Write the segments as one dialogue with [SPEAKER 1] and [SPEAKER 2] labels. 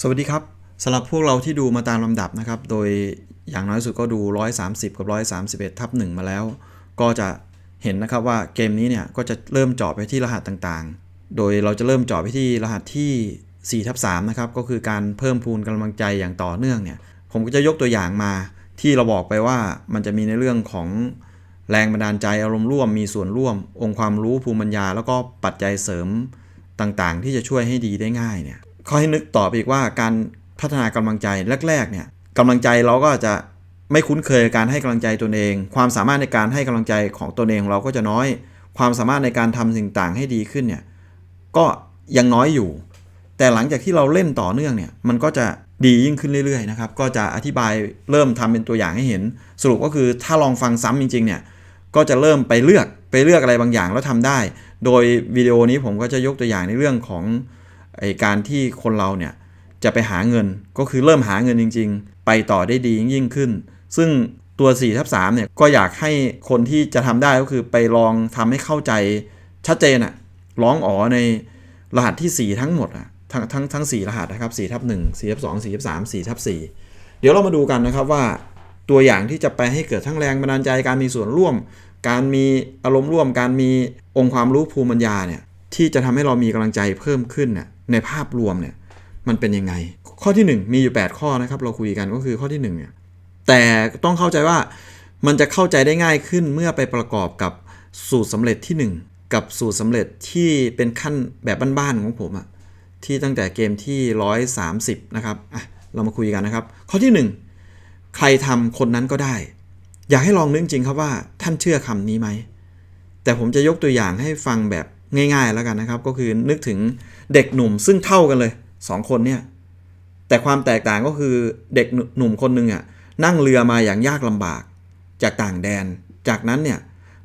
[SPEAKER 1] สวัสดีครับสำหรับพวกเราที่ดูมาตามลำดับนะครับ โดยอย่างน้อยสุดก็ดู 130 กับ 131 ทับ 1 มาแล้ว ก็จะเห็นนะครับว่าเกมนี้เนี่ยก็จะเริ่มเจาะไปที่รหัสต่างๆ โดยเราจะเริ่มเจาะไปที่รหัสที่4ทับ3นะครับ ก็คือการเพิ่มพูนกำลังใจอย่างต่อเนื่องเนี่ย ผมก็จะยกตัวอย่างมาที่เราบอกไปว่ามันจะมีในเรื่องของแรงบันดาลใจอารมณ์ร่วมมีส่วนร่วม องค์ความรู้ภูมิปัญญา แล้วก็ปัจจัยเสริมต่างๆ ที่จะช่วยให้ดีได้ง่ายเนี่ย ข้อให้นึกต่อไปอีกว่าการพัฒนากำลังใจแรก ๆ เนี่ยกำลังใจเราก็จะไม่คุ้นเคยการให้กำลังใจตนเอง ความสามารถในการให้กำลังใจของตนเองของเราก็จะน้อย ความสามารถในการทำสิ่งต่างให้ดีขึ้นเนี่ยก็ยังน้อยอยู่ แต่หลังจากที่เราเล่นต่อเนื่องเนี่ยมันก็จะดียิ่งขึ้นเรื่อยๆนะครับก็จะอธิบายเริ่มทำเป็นตัวอย่างให้เห็น สรุปก็คือถ้าลองฟังซ้ำจริงๆเนี่ยก็จะเริ่มไปเลือกไปเลือกอะไรบางอย่างแล้วทำได้ โดยวิดีโอนี้ผมก็จะยกตัวอย่างในเรื่องของ ไอการที่คนเราเนี่ยจะไปหาเงินก็คือเริ่มหาเงินจริง ๆ ไปต่อได้ดียิ่งขึ้น ซึ่งตัว4ทับ3เนี่ยก็อยากให้คนที่จะทำได้ก็คือไปลองทำให้เข้าใจชัดเจนอะร้องอ๋อในรหัสที่ 4 ทั้งหมดอะทั้งทั้งทั้ง 4 รหัสนะครับ4ทับ1 4ทับ2 4ทับ3 4ทับ4เดี๋ยวเรามาดูกันนะครับว่า ตัวอย่างที่จะไปให้เกิดทั้งแรงบันดาลใจการมีส่วนร่วม การมีอารมณ์ร่วม การมีองค์ความรู้ภูมิปัญญาเนี่ยที่จะทำให้เรามีกำลังใจเพิ่มขึ้นเนี่ย ในภาพรวมเนี่ยมันเป็นยังไง ข้อที่ 1 มีอยู่ 8 ข้อนะครับ เราคุยกันก็คือข้อที่1เนี่ยแต่ต้องเข้าใจว่ามันจะเข้าใจได้ง่ายขึ้นเมื่อไปประกอบกับสูตรสำเร็จที่ 1 กับสูตรสำเร็จที่เป็นขั้นแบบบ้านๆของผมอะที่ตั้งแต่เกมที่ 130 นะครับอะเรามาคุยกันนะครับ ข้อที่ 1 ใครทำคนนั้นก็ได้ อยากให้ลองนึกจริงครับว่าท่านเชื่อคำนี้ไหมแต่ผมจะยกตัวอย่างให้ฟังแบบ ง่ายๆแล้วกันนะครับ ก็คือนึกถึงเด็กหนุ่มซึ่งเท่ากันเลย 2 คนเนี่ย แต่ความแตกต่างก็คือเด็กหนุ่มคนหนึ่งอะนั่งเรือมาอย่างยากลำบากจากต่างแดน จากนั้นเนี่ย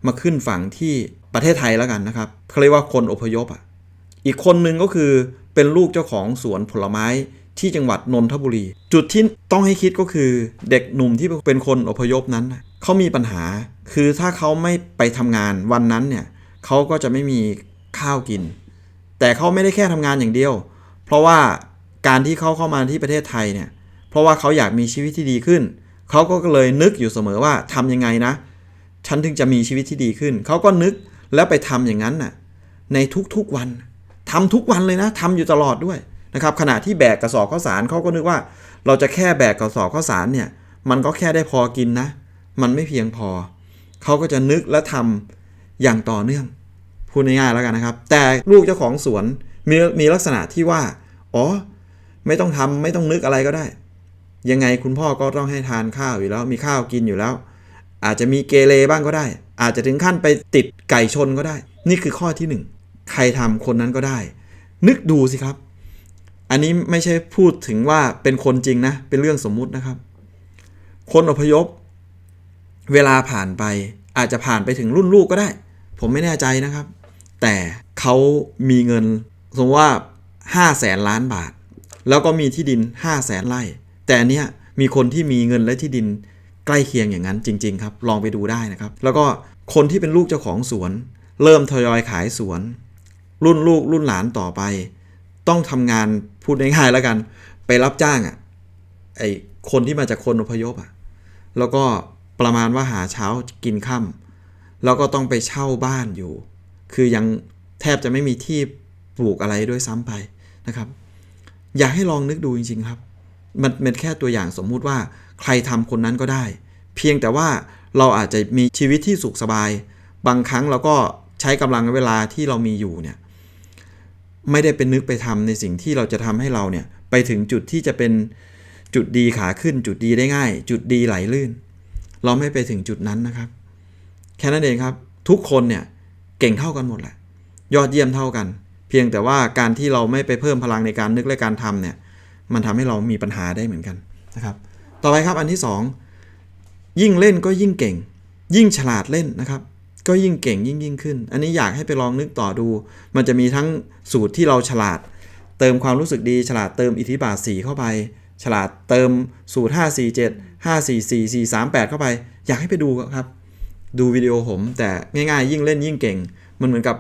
[SPEAKER 1] มาขึ้นฝั่งที่ประเทศไทยแล้วกันนะครับเขาเรียกว่าคนอพยพอะอีกคนหนึ่งก็คือเป็นลูกเจ้าของสวนผลไม้ที่จังหวัดนนทบุรี จุดที่ต้องให้คิดก็คือเด็กหนุ่มที่เป็นคนอพยพนั้นเขามีปัญหา คือถ้าเขาไม่ไปทำงานวันนั้นเนี่ยเขาก็จะไม่มี ข้าวกิน แต่เขาไม่ได้แค่ทำงานอย่างเดียว เพราะว่าการที่เขาเข้ามาที่ประเทศไทยเนี่ยเพราะว่าเขาอยากมีชีวิตที่ดีขึ้น เขาก็เลยนึกอยู่เสมอว่าทำยังไงนะ ฉันถึงจะมีชีวิตที่ดีขึ้น เขาก็นึกแล้วไปทำอย่างนั้นน่ะในทุกๆวันทำทุกวันเลยนะทำอยู่ตลอดด้วยนะครับขณะที่แบกกระสอบข้าวสารเขาก็นึกว่า เราจะแค่แบกกระสอบข้าวสารเนี่ยมันก็แค่ได้พอกินนะ มันไม่เพียงพอ เขาก็จะนึกและทำอย่างต่อเนื่อง พูดง่ายๆแล้วกันนะครับ แต่ลูกเจ้าของสวนมีมีลักษณะที่ว่า อ๋อ ไม่ต้องทำไม่ต้องนึกอะไรก็ได้ ยังไงคุณพ่อก็ต้องให้ทานข้าวอยู่แล้ว มีข้าวกินอยู่แล้ว อาจจะมีเกเรบ้างก็ได้ อาจจะถึงขั้นไปติดไก่ชนก็ได้ นี่คือข้อที่หนึ่งใครทำคนนั้นก็ได้ นึกดูสิครับ อันนี้ไม่ใช่พูดถึงว่าเป็นคนจริงนะ เป็นเรื่องสมมุตินะครับ คนอพยพ เวลาผ่านไป อาจจะผ่านไปถึงรุ่นลูกก็ได้ ผมไม่แน่ใจนะครับ แต่เขามีเงินสมมติว่า5แสนล้านบาท แล้วก็มีที่ดิน5แสนไร่ แต่เนี้ยมีคนที่มีเงินและที่ดินใกล้เคียงอย่างนั้นจริง ๆ ครับ ลองไปดูได้นะครับ แล้วก็คนที่เป็นลูกเจ้าของสวน เริ่มทยอยขายสวน รุ่นลูกรุ่นหลานต่อไป ต้องทำงานพูดง่ายๆแล้วกัน ไปรับจ้างอะ่ะไอคนที่มาจากคนอพยพอะ่ะแล้วก็ประมาณว่าหาเช้ากินค่ำแล้วก็ต้องไปเช่าบ้านอยู่ คือยังแทบจะไม่มีที่ปลูกอะไรด้วยซ้ำไปนะครับ อยากให้ลองนึกดูจริง ๆ ครับ มันเป็นแค่ตัวอย่างสมมุติว่าใครทำคนนั้นก็ได้ เพียงแต่ว่าเราอาจจะมีชีวิตที่สุขสบาย บางครั้งเราก็ใช้กำลังเวลาที่เรามีอยู่เนี่ยไม่ได้เป็นนึกไปทำในสิ่งที่เราจะทำให้เราเนี่ยไปถึงจุดที่จะเป็นจุดดีขาขึ้นจุดดีได้ง่าย จุดดีไหลลื่น เราไม่ไปถึงจุดนั้นนะครับ แค่นั้นเองครับ ทุกคนเนี่ย เก่งเท่ากันหมดแหละ ยอดเยี่ยมเท่ากัน เพียงแต่ว่าการที่เราไม่ไปเพิ่มพลังในการนึกและการทำเนี่ย มันทำให้เรามีปัญหาได้เหมือนกันนะครับ ต่อไปครับอันที่ 2 ยิ่งเล่นก็ยิ่งเก่ง ยิ่งฉลาดเล่นนะครับก็ยิ่งเก่งยิ่งยิ่งขึ้น อันนี้อยากให้ไปลองนึกต่อดู มันจะมีทั้งสูตรที่เราฉลาด เติมความรู้สึกดี ฉลาดเติมอิทธิบาท4เข้าไป ฉลาดเติมสูตร 5 4 7 5 4 4 4 3 8 เข้าไป อยากให้ไปดูครับ ดูวิดีโอผม แต่ง่ายๆ ยิ่งเล่นยิ่งเก่ง มันเหมือนกับ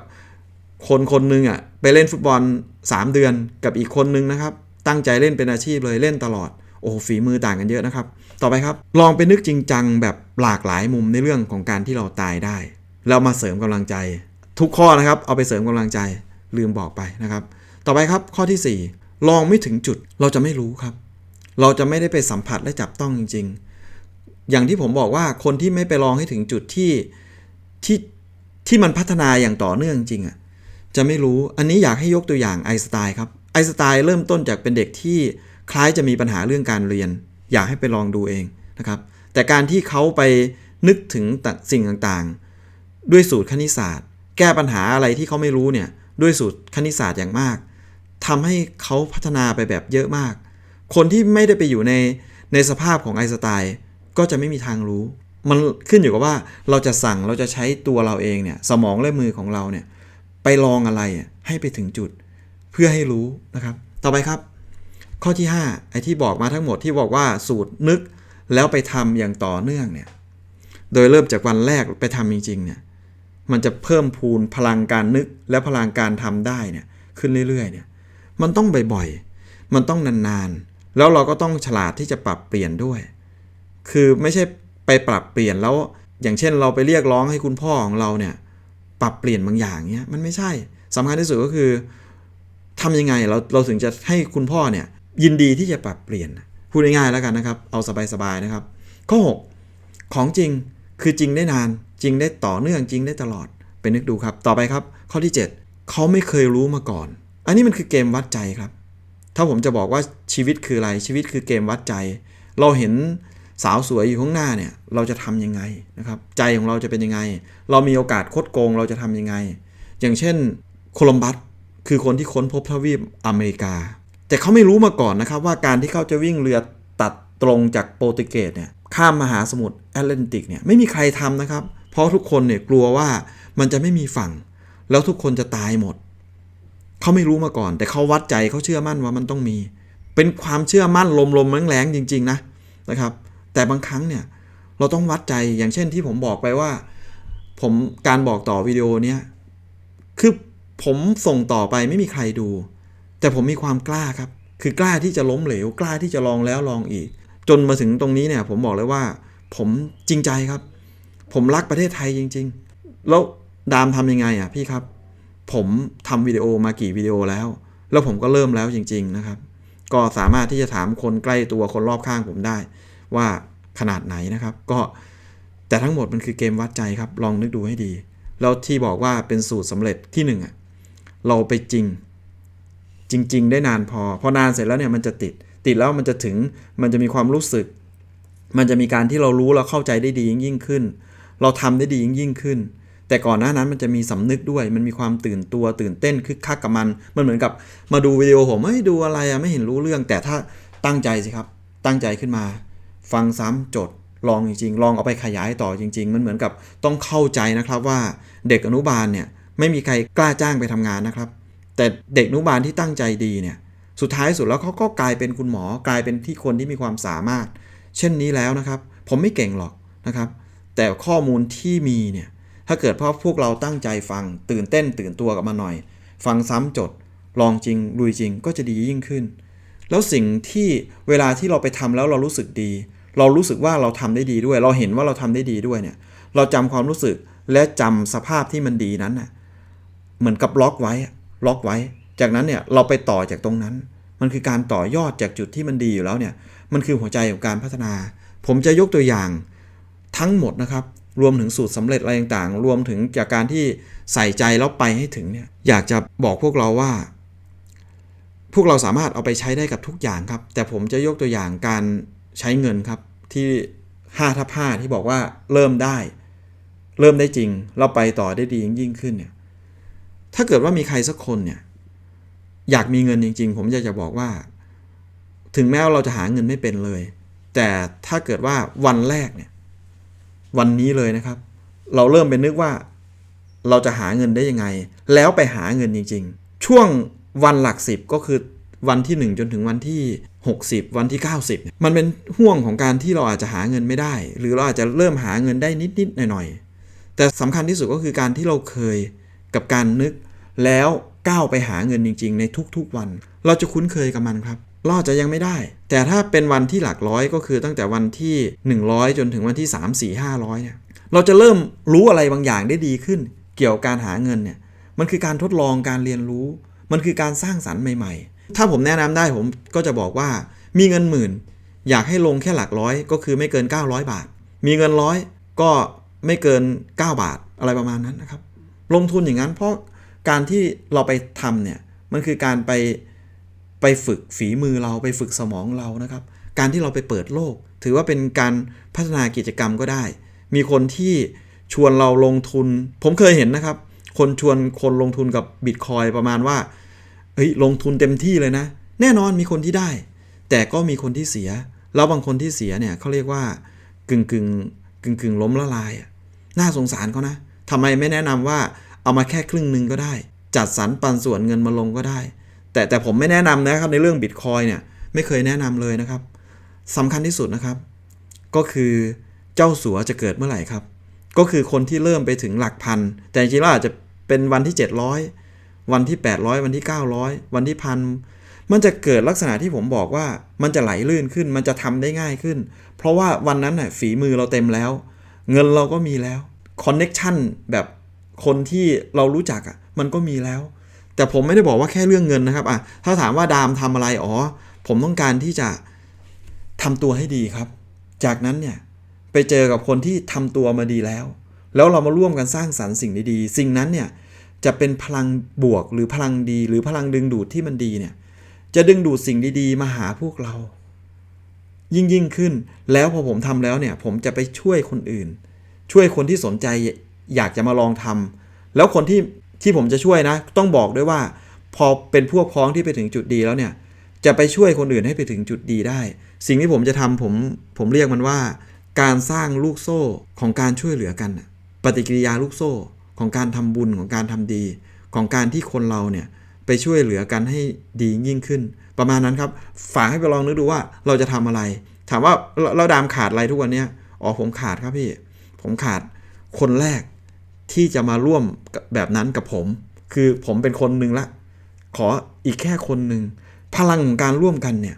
[SPEAKER 1] คนคนนึงอะไปเล่นฟุตบอล 3 เดือนกับอีกคนนึงนะครับ ตั้งใจเล่นเป็นอาชีพเลยเล่นตลอด โอ้ฝีมือต่างกันเยอะนะครับ ต่อไปครับ ลองไปนึกจริงจังแบบหลากหลายมุมในเรื่องของการที่เราตายได้ แล้วมาเสริมกำลังใจ ทุกข้อนะครับ เอาไปเสริมกำลังใจลืมบอกไปนะครับ ต่อไปครับข้อทีสี่ 4 ลองไม่ถึงจุดเราจะไม่รู้ครับ เราจะไม่ได้ไปสัมผัสและจับต้องจริง ๆ อย่างที่ผมบอกว่าคนที่ไม่ไปลองให้ถึงจุดที่ที่ที่มันพัฒนาอย่างต่อเนื่องจริงอะจะไม่รู้อันนี้อยากให้ยกตัวอย่างไอน์สไตน์ครับไอน์สไตน์เริ่มต้นจากเป็นเด็กที่คล้ายจะมีปัญหาเรื่องการเรียน อยากให้ไปลองดูเองนะครับ แต่การที่เขาไปนึกถึงสิ่งต่างๆ ด้วยสูตรคณิตศาสตร์ แก้ปัญหาอะไรที่เขาไม่รู้เนี่ยด้วยสูตรคณิตศาสตร์อย่างมากทำให้เขาพัฒนาไปแบบเยอะมาก คนที่ไม่ได้ไปอยู่ในในสภาพของไอน์สไตน์ ก็จะไม่มีทางรู้ มันขึ้นอยู่กับว่าเราจะสั่งเราจะใช้ตัวเราเองเนี่ยสมองและมือของเราเนี่ยไปลองอะไรให้ไปถึงจุด เพื่อให้รู้นะครับ ต่อไปครับ ข้อที่ 5 ไอ้ที่บอกมาทั้งหมดที่บอกว่าสูตรนึกแล้วไปทำอย่างต่อเนื่องเนี่ยโดยเริ่มจากวันแรกไปทำจริงๆเนี่ยมันจะเพิ่มพูนพลังการนึกและพลังการทำได้เนี่ยขึ้นเรื่อยๆเนี่ยมันต้องบ่อยๆ มันต้องนานๆ แล้วเราก็ต้องฉลาดที่จะปรับเปลี่ยนด้วย คือไม่ใช่ไปปรับเปลี่ยนแล้ว อย่างเช่นเราไปเรียกร้องให้คุณพ่อของเราเนี่ย ปรับเปลี่ยนบางอย่างเนี้ยมันไม่ใช่สำคัญที่สุดก็คือทำยังไงเราเราถึงจะให้คุณพ่อเนี่ยยินดีที่จะปรับเปลี่ยนพูดง่ายๆแล้วกันนะครับ เอาสบายๆนะครับ ข้อ 6 ของจริงคือจริงได้นาน จริงได้ต่อเนื่องจริงได้ตลอดไปนึกดูครับ ต่อไปครับ ข้อที่ 7 เขาไม่เคยรู้มาก่อน อันนี้มันคือเกมวัดใจครับ ถ้าผมจะบอกว่าชีวิตคืออะไรชีวิตคือเกมวัดใจ เราเห็น สาวสวยอยู่ข้างหน้าเนี่ยเราจะทำยังไงนะครับใจของเราจะเป็นยังไง เรามีโอกาสคดโกงเราจะทำยังไง อย่างเช่นโคลัมบัสคือคนที่ค้นพบทวีปอเมริกา แต่เขาไม่รู้มาก่อนนะครับว่าการที่เขาจะวิ่งเรือตัดตรงจากโปรตุเกสเนี่ยข้ามมหาสมุทรแอตแลนติกเนี่ยไม่มีใครทำนะครับ เพราะทุกคนเนี่ยกลัวว่ามันจะไม่มีฝั่ง แล้วทุกคนจะตายหมด เขาไม่รู้มาก่อน แต่เขาวัดใจเขาเชื่อมั่นว่ามันต้องมี เป็นความเชื่อมั่นลมๆแรงๆจริง ๆ นะนะครับ แต่บางครั้งเนี่ยเราต้องวัดใจอย่างเช่นที่ผมบอกไปว่า ผมการบอกต่อวิดีโอเนี้ยคือผมส่งต่อไปไม่มีใครดู แต่ผมมีความกล้าครับ คือกล้าที่จะล้มเหลว กล้าที่จะลองแล้วลองอีก จนมาถึงตรงนี้เนี่ยผมบอกเลยว่า ผมจริงใจครับ ผมรักประเทศไทยจริง ๆ แล้วดามทำยังไงอะพี่ครับ ผมทำวิดีโอมากี่วิดีโอแล้ว แล้วผมก็เริ่มแล้วจริง ๆนะครับ ก็สามารถที่จะถามคนใกล้ตัวคนรอบข้างผมได้ ว่า ขนาดไหนนะครับ ก็แต่ทั้งหมดมันคือเกมวัดใจครับ ลองนึกดูให้ดี แล้วที่บอกว่าเป็นสูตรสำเร็จที่1อะเราไปจริง จริง ๆ ได้นานพอ พอนานเสร็จแล้วเนี่ยมันจะติด ติดแล้วมันจะถึงมันจะมีความรู้สึก มันจะมีการที่เรารู้เราเข้าใจได้ดียิ่งยิ่งขึ้น เราทำได้ดียิ่งยิ่งขึ้น แต่ก่อนหน้านั้นมันจะมีสำนึกด้วย มันมีความตื่นตัวตื่นเต้นคึกคักกับมัน มันเหมือนกับมาดูวิดีโอผมไม่ดูอะไรอะไม่เห็นรู้เรื่อง แต่ถ้าตั้งใจสิครับ ตั้งใจขึ้นมา ฟังซ้ำจดลองจริงๆ ลองเอาไปขยายต่อจริง ๆ มันเหมือนกับต้องเข้าใจนะครับว่าเด็กอนุบาลเนี่ยไม่มีใครกล้าจ้างไปทำงานนะครับ แต่เด็กอนุบาลที่ตั้งใจดีเนี่ยสุดท้ายสุดแล้วเขาก็กลายเป็นคุณหมอกลายเป็นที่คนที่มีความสามารถ เช่นนี้แล้วนะครับ ผมไม่เก่งหรอกนะครับ แต่ข้อมูลที่มีเนี่ยถ้าเกิดพราะพวกเราตั้งใจฟังตื่นเต้นตื่นตัวกับมาหน่อย ฟังซ้ำจด ลองจริงลุยจริงก็จะดียิ่งขึ้น แล้วสิ่งที่เวลาที่เราไปทำแล้วเรารู้สึกดี เรารู้สึกว่าเราทำได้ดีด้วย เราเห็นว่าเราทำได้ดีด้วยเนี่ย เราจำความรู้สึกและจำสภาพที่มันดีนั้นน่ะเหมือนกับล็อกไว้ล็อกไว้ จากนั้นเนี่ยเราไปต่อจากตรงนั้น มันคือการต่อยอดจากจุดที่มันดีอยู่แล้วเนี่ย มันคือหัวใจของการพัฒนา ผมจะยกตัวอย่างทั้งหมดนะครับ รวมถึงสูตรสำเร็จอะไรต่างๆ รวมถึงจากการที่ใส่ใจแล้วไปให้ถึงเนี่ย อยากจะบอกพวกเราว่า พวกเราสามารถเอาไปใช้ได้กับทุกอย่างครับ แต่ผมจะยกตัวอย่างการใช้เงินครับ ที่5ทับ5ที่บอกว่าเริ่มได้ เริ่มได้จริง เราไปต่อได้ดียิ่งขึ้นเนี่ยถ้าเกิดว่ามีใครสักคนเนี่ยอยากมีเงินจริง ๆ ผมอยากจะบอกว่า ถึงแม้ว่าเราจะหาเงินไม่เป็นเลย แต่ถ้าเกิดว่าวันแรกเนี่ยวันนี้เลยนะครับ เราเริ่มเป็นนึกว่าเราจะหาเงินได้ยังไง แล้วไปหาเงินจริง ๆ ช่วงวันหลักสิบก็คือ วันที่ 1 จนถึงวันที่ 60 วันที่ 90 มันเป็นห่วงของการที่เราอาจจะหาเงินไม่ได้ หรือเราอาจจะเริ่มหาเงินได้นิดๆหน่อยๆ แต่สำคัญที่สุดก็คือการที่เราเคยกับการนึกแล้วก้าวไปหาเงินจริง ๆ ในทุกๆวัน เราจะคุ้นเคยกับมันครับเราจจะยังไม่ได้ แต่ถ้าเป็นวันที่หลักร้อยก็คือตั้งแต่วันที่ 100 จนถึงวันที่ 3 4 500เนี่ยเราจะเริ่มรู้อะไรบางอย่างได้ดีขึ้น เกี่ยวกับการหาเงินเนี่ยมันคือการทดลองการเรียนรู้ มันคือการสร้างสรรค์ใหม่ๆ ถ้าผมแนะนำได้ผมก็จะบอกว่ามีเงินหมื่น อยากให้ลงแค่หลักร้อย ก็คือไม่เกิน 900 บาท มีเงินร้อยก็ไม่เกิน 9 บาทอะไรประมาณนั้นนะครับ ลงทุนอย่างนั้นเพราะการที่เราไปทำเนี่ยมันคือการไปไปฝึกฝีมือเราไปฝึกสมองเรานะครับ การที่เราไปเปิดโลก ถือว่าเป็นการพัฒนากิจกรรมก็ได้ มีคนที่ชวนเราลงทุน ผมเคยเห็นนะครับ คนชวนคนลงทุนกับบิตคอยประมาณว่า ฮ้ยลงทุนเต็มที่เลยนะ แน่นอนมีคนที่ได้ แต่ก็มีคนที่เสีย แล้วบางคนที่เสียเนี่ยเขาเรียกว่ากึ่งกึ่งกึ่งกึ่งล้มละลายน่าสงสารเขานะทำไมไม่แนะนำว่าเอามาแค่ครึ่งหนึ่งก็ได้ จัดสรรปันส่วนเงินมาลงก็ได้ แต่แต่ผมไม่แนะนำนะครับในเรื่องบิตคอยเนี่ยไม่เคยแนะนำเลยนะครับสำคัญที่สุดนะครับ ก็คือเจ้าสัวจะเกิดเมื่อไหร่ครับ ก็คือคนที่เริ่มไปถึงหลักพัน แต่จริงๆแล้วอาจจะเป็นวันที่ 700 วันที่ 800 วันที่ 900 วันที่พันมันจะเกิดลักษณะที่ผมบอกว่ามันจะไหลลื่นขึ้น มันจะทำได้ง่ายขึ้น เพราะว่าวันนั้นน่ะฝีมือเราเต็มแล้ว เงินเราก็มีแล้วคอนเน็ชันแบบคนที่เรารู้จักอะมันก็มีแล้ว แต่ผมไม่ได้บอกว่าแค่เรื่องเงินนะครับอะถ้าถามว่าดามทำอะไรอ๋อผมต้องการที่จะทำตัวให้ดีครับ จากนั้นเนี่ยไปเจอกับคนที่ทำตัวมาดีแล้ว แล้วเรามาร่วมกันสร้างสรรค์สิ่งดีๆ สิ่งนั้นเนี่ย จะเป็นพลังบวกหรือพลังดี หรือพลังดึงดูดที่มันดีเนี่ย จะดึงดูดสิ่งดีๆ มาหาพวกเรา ยิ่งยิ่งขึ้น แล้วพอผมทำแล้วเนี่ย ผมจะไปช่วยคนอื่น ช่วยคนที่สนใจอยากจะมาลองทำแล้วคนที่ที่ผมจะช่วยนะ ต้องบอกด้วยว่า พอเป็นพวกพ้องที่ไปถึงจุดดีแล้วเนี่ย จะไปช่วยคนอื่นให้ไปถึงจุดดีได้ สิ่งที่ผมจะทำผมผมเรียกมันว่า การสร้างลูกโซ่ของการช่วยเหลือกัน ปฏิกิริยาลูกโซ่ ของการทำบุญของการทำดี ของการที่คนเราเนี่ยไปช่วยเหลือกันให้ดียิ่งขึ้น ประมาณนั้นครับฝากให้ไปลองนึกดูว่าเราจะทำอะไร ถามว่าเราดามขาดอะไรทุกวันเนี้ยอ๋อผมขาดครับพี่ ผมขาดคนแรกที่จะมาร่วมแบบนั้นกับผม คือผมเป็นคนหนึ่งละ ขออีกแค่คนหนึ่งพลังของการร่วมกันเนี่ย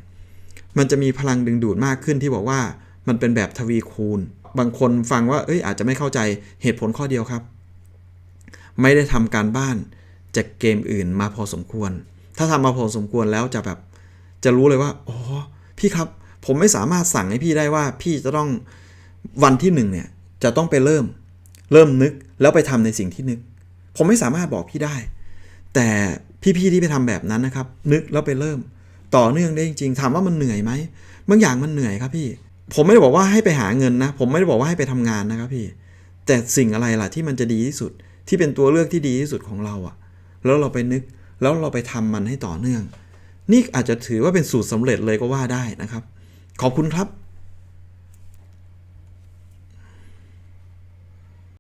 [SPEAKER 1] มันจะมีพลังดึงดูดมากขึ้นที่บอกว่ามันเป็นแบบทวีคูณ บางคนฟังว่าเอ้ยอาจจะไม่เข้าใจเหตุผลข้อเดียวครับ ไม่ได้ทำการบ้านจากเกมอื่นมาพอสมควร ถ้าทำมาพอสมควรแล้วจะแบบจะรู้เลยว่าอ๋อพี่ครับผมไม่สามารถสั่งให้พี่ได้ว่าพี่จะต้องวันที่หนึ่งเนี่ยจะต้องไปเริ่ม เริ่มนึกแล้วไปทำในสิ่งที่นึก ผมไม่สามารถบอกพี่ได้ แต่พี่ๆที่ไปทำแบบนั้นนะครับ นึกแล้วไปเริ่ม ต่อเนื่องได้จริงๆถามว่ามันเหนื่อยไหมบางอย่างมันเหนื่อยครับพี่ ผมไม่ได้บอกว่าให้ไปหาเงินนะ ผมไม่ได้บอกว่าให้ไปทำงานนะครับพี่ แต่สิ่งอะไรล่ะที่มันจะดีที่สุด ที่เป็นตัวเลือกที่ดีที่สุดของเราอะแล้วเราไปนึกแล้วเราไปทำมันให้ต่อเนื่อง นี่อาจจะถือว่าเป็นสูตรสำเร็จเลยก็ว่าได้นะครับ ขอบคุณครับ